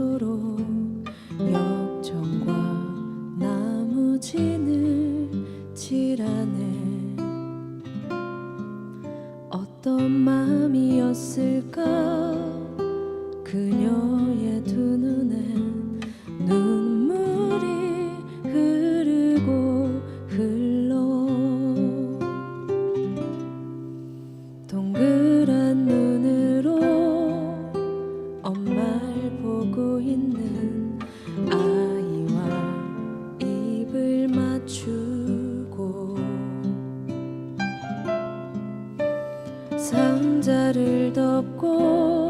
않도록 역청과 나무진을 칠하네. 어떤 마음이었을까? 그녀 맞추고 상자를 덮고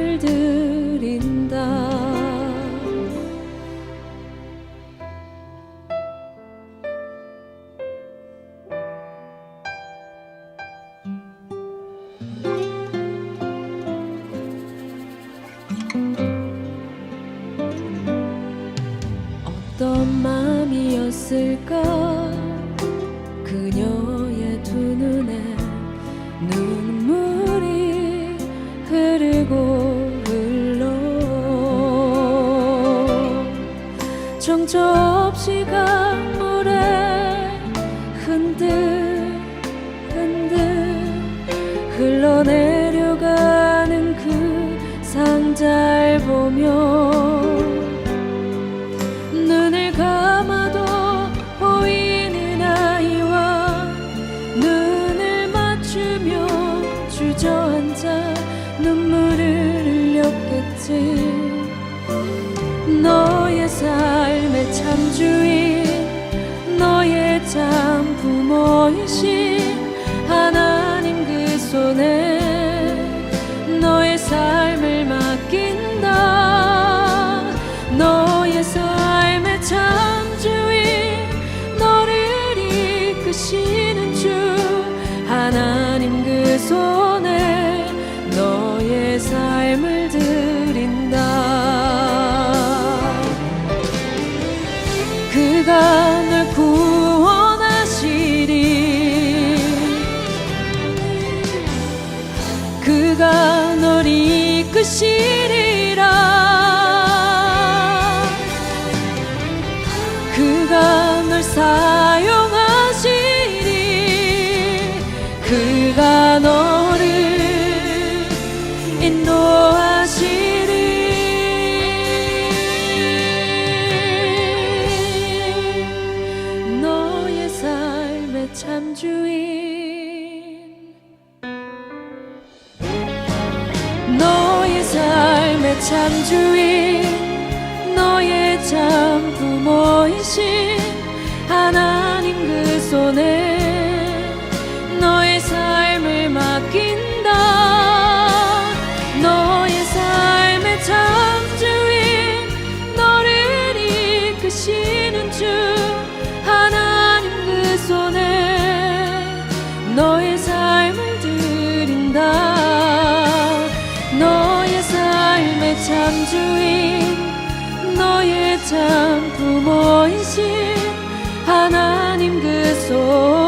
마음이었을까? 그녀의 두 눈에 눈물이 흐르고 흘러. 정처 없이 강물에 흔들 흔들 흘러내 눈물을 흘렸겠지. 너의 삶의 참주인 너의 참 그가 널 이끄시리라. 그가 널 사용하시리. 그가 너 참주인 너의 참 부모이신 하나님 그 손에 너의 삶을 맡긴다. 너의 삶의 참주인 너를 이끄시는 주 하나님 그 손에 너의 삶 참 주인 너의 참 부모이신 하나님 그 손